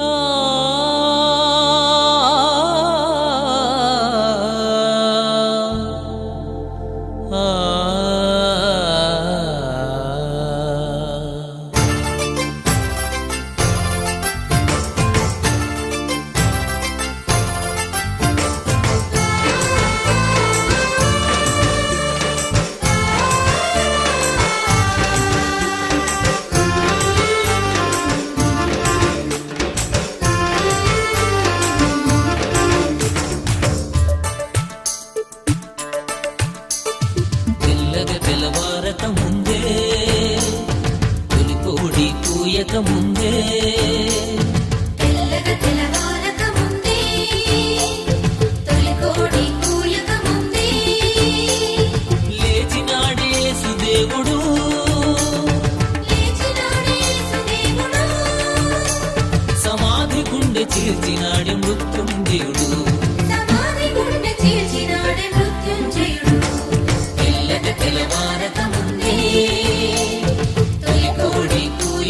Oh. తెలియక ముందే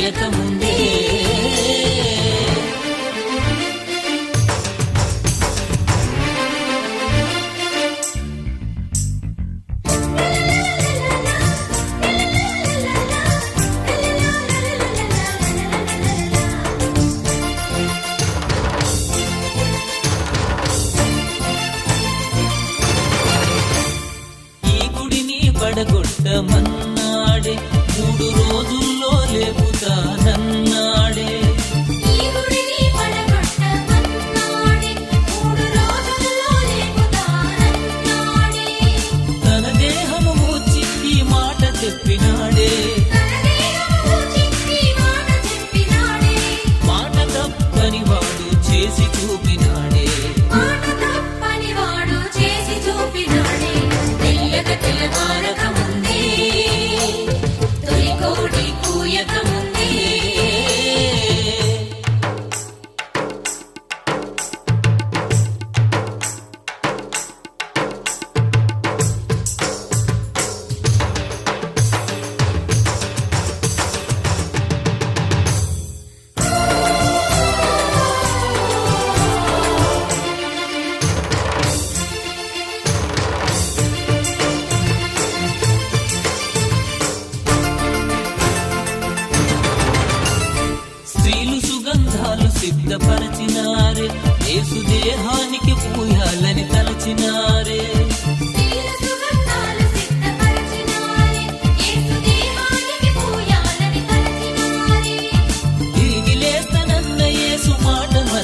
పోయక ముందే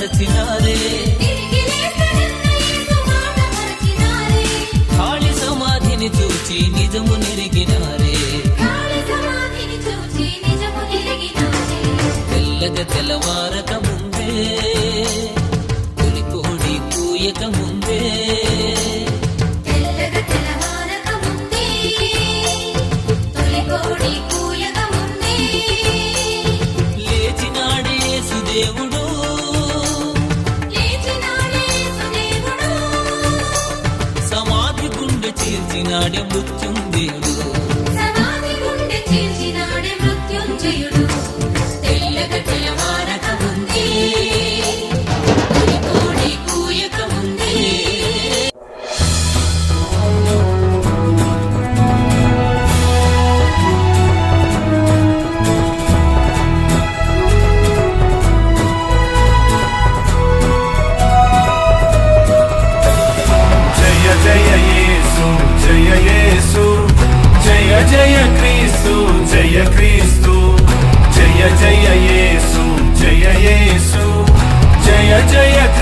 మరచినారే ఖాళీ సమాధిని చూచి నిజము నిరిగినారే. తెల్లగ తెల్లవారక తీర్చినాడే మృత్యుం దేవుడు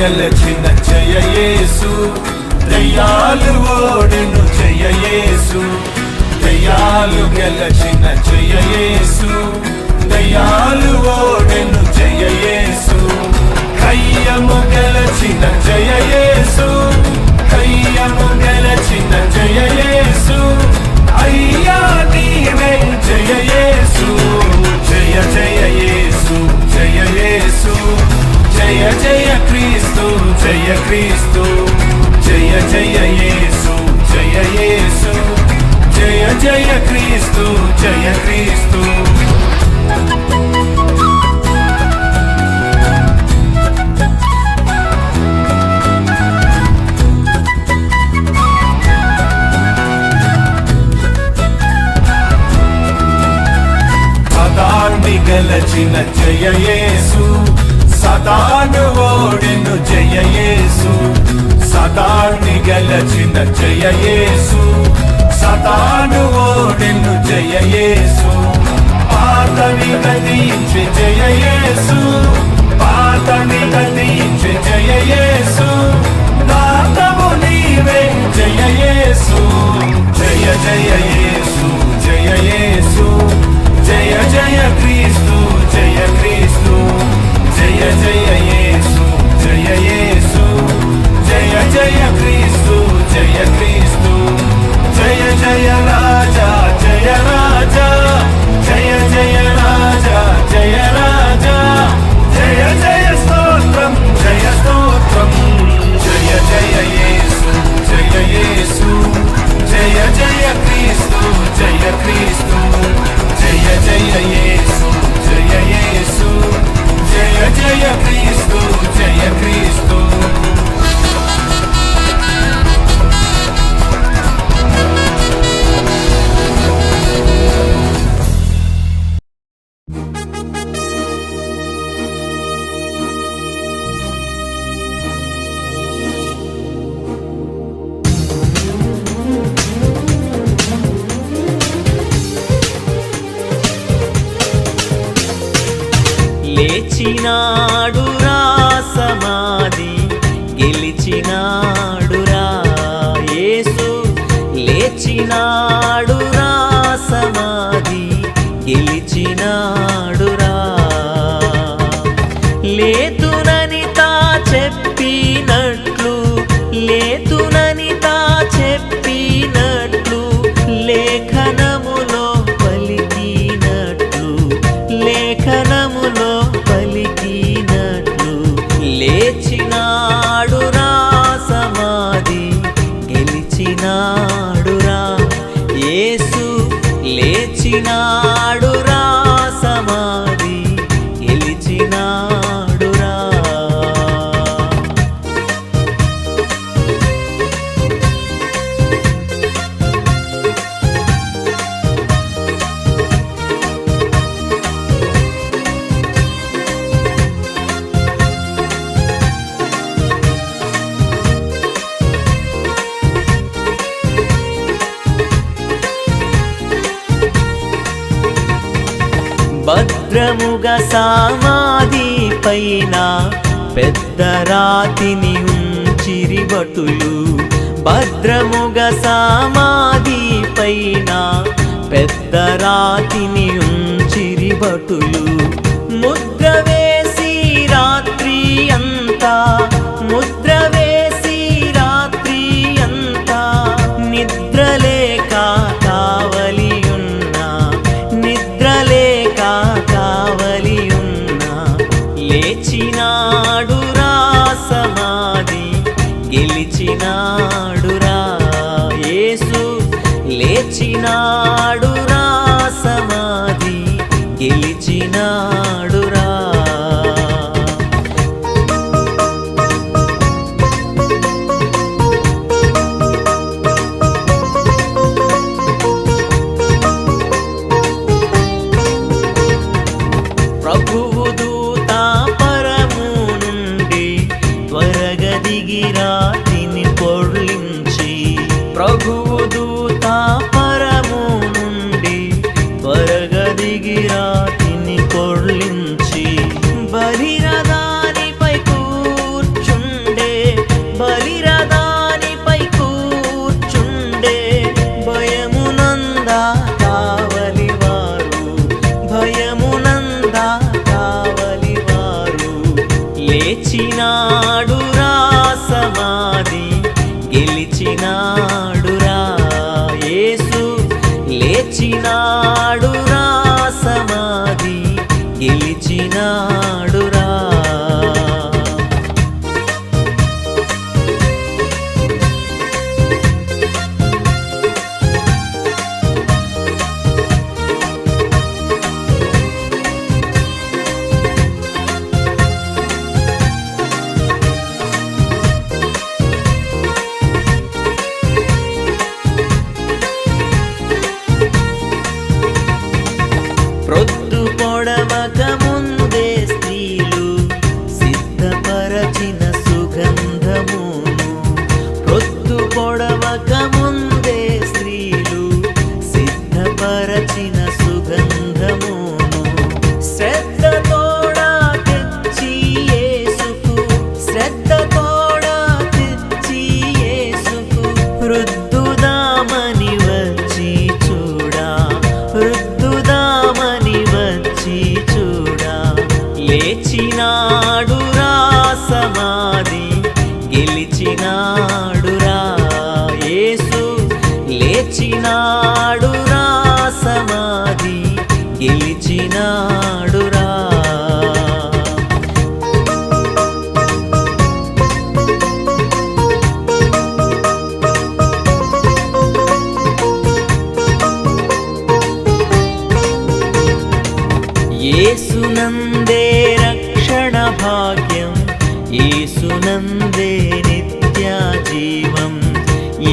నిలచిన జయయేసు దయ్యాలు ఓడెను జయయేసు దయ్యాలు గెలచిన జయయేసు దయ్యాలు ఓడెను జయయేసు కయ్యము గెలచిన జయయేసు సతాన్ని గెలచిన జయయేసు సతాను ఓడిను జయయేసు పాతని గతించి జయయేసు పాతని గతించి జయయేసు నాతము నీవే జయయేసు జయ జయయేసు జయయేసు జయ జయ క్రీస్తు జయ క్రీస్తు. జయ జయ జయ క్రీస్తు జయ క్రీస్తు జయ జయ రాజ. நாடு నిలువుగా సమాధి పైన పెద్ద రాతిని ఉంచిరి భద్రముగ సమాధి పైన పెద్ద రాతిని ఉంచిరిబటులు లేచినాడురా లేచినాడురా సమాధి గెలిచినాడురా యేసు. లేచినాడురా సమాధి గెలిచినాడు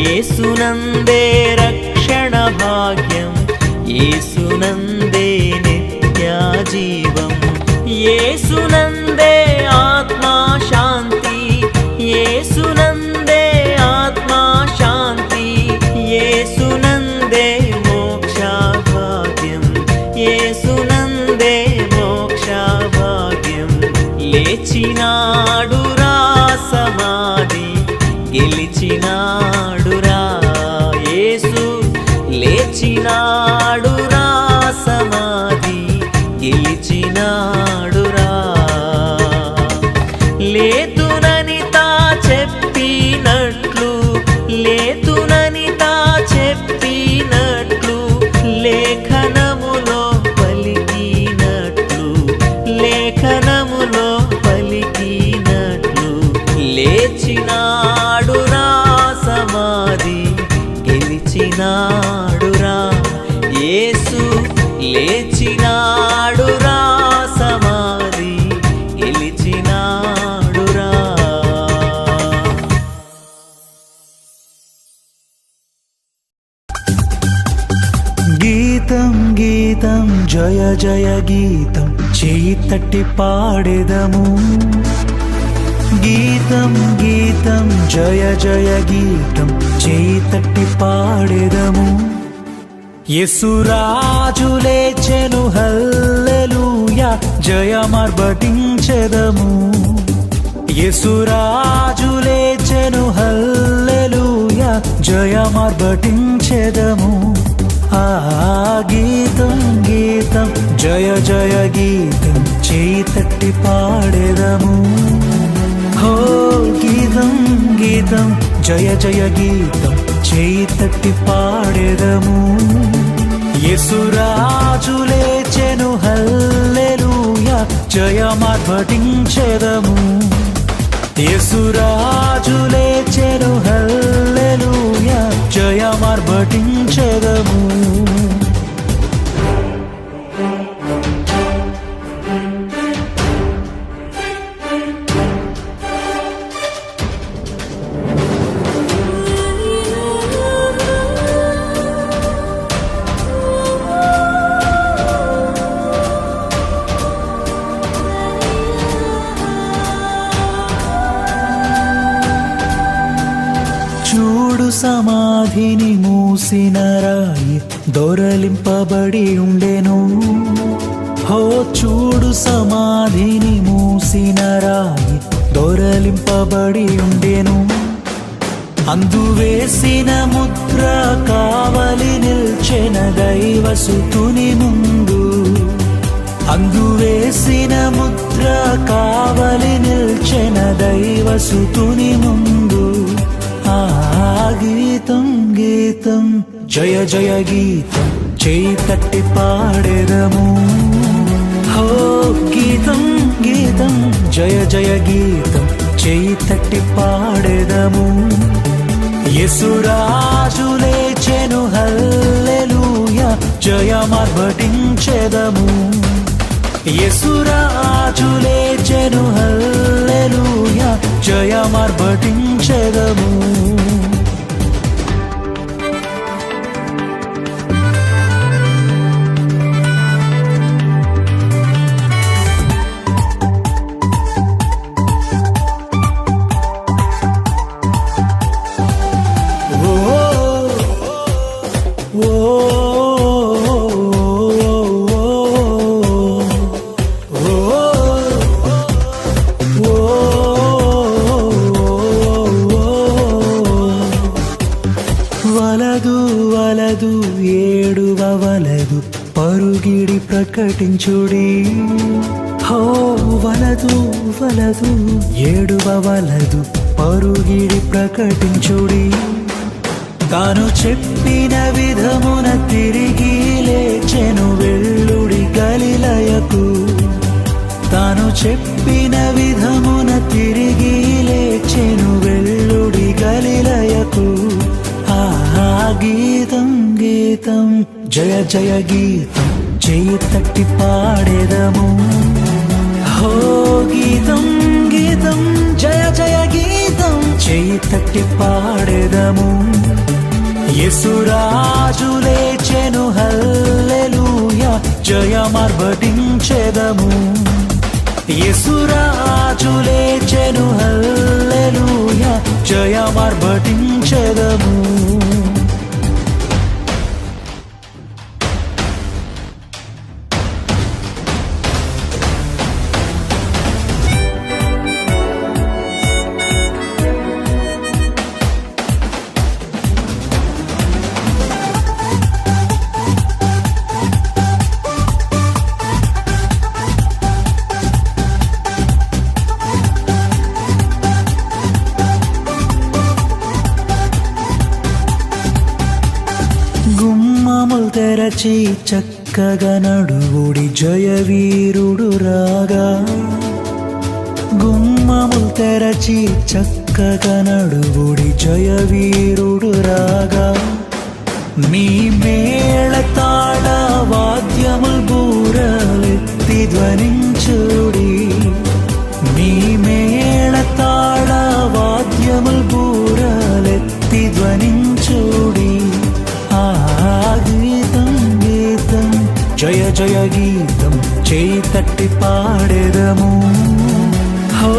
ఏసునందే రక్షణ భాగ్యం ఏసునందే నిత్యాజీవం ఏసునందే ఆ జయ జయ గీతం చేయి తట్టి పాడెదము. గీతం గీతం జయ జయ గీతం చేయి తట్టి పాడెదము. యేసురాజు లేచెను హల్లెలూయా జయమర్బటించెదము యేసురాజు లేచెను హల్లెలూయా జయమర్బటించెదము ఆ జయ జయ గీతం చేయి తట్టి పాడేదము. హో గీతం గీతం జయ జయ గీతం చేయి తట్టి పాడేదము. యేసురాజు లేచెను హల్లెలూయా జయమర్భటించెదము యేసురాజు లేచెను హల్లెలూయా జయమర్భటించెదము దొరలింపబడి ఉండెను. హో చూడు సమాధిని మూసిన రాయి దొరలింపబడి ఉండెను. అందువేసిన ముద్ర కావలి నిల్చెన దైవసుతుని ముందు. అందువేసిన ముద్ర కావలి నిల్చెన దైవసుతుని ముందు. ఆ గీతం గీతం జయ జయ గీతం చేయి తట్టి పాడెదము. హో గీతం గీతం జయ జయ గీతం చేయి తట్టి పాడెదము. యసురాజు లేచెను హల్లెలూయ జయమర్భటించెదము యసురాజు లేచెను హల్లెలూయ జయమర్భటించెదము పరుగిడి ప్రకటించుడి. హో వలదు వలదు ఏడువ వలదు పరుగిడి ప్రకటించుడి. తాను చెప్పిన విధమున తిరిగి లేచెను వెళ్ళుడి గలిలయకు. తాను చెప్పిన విధమున తిరిగి లేచెను వెళ్ళుడి గలిలయకు. ఆ గీతం గీతం జయ జయ గీతం. చేయి తట్టి పాడేదము. హో గీతం గీతం జయ జయ గీతం చేయి తట్టి పాడేదము. యేసురాజు లేచెను హల్లెలూయా జయమర్భటించెదము యేసురాజు లేచెను హల్లెలూయా జయమర్భటించెదము గుమ్మములు చక్కగా నడువుడి జయవీరుడు రాగా. గుమ్మములు తెరచి చక్కగా నడువుడి జయవీరుడు రాగా. మీ మేళ తాళ వాద్యములు బూరలెత్తి ధ్వనించు. చేయి తట్టి పాడెదము. హో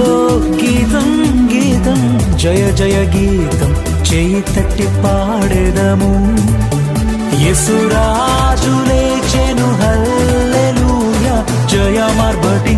గీతం గీతం జయ జయ గీతం చేయి తట్టి పాడెదము. యసురాజు లేచెను హల్లెలూయా జయ మార్బటి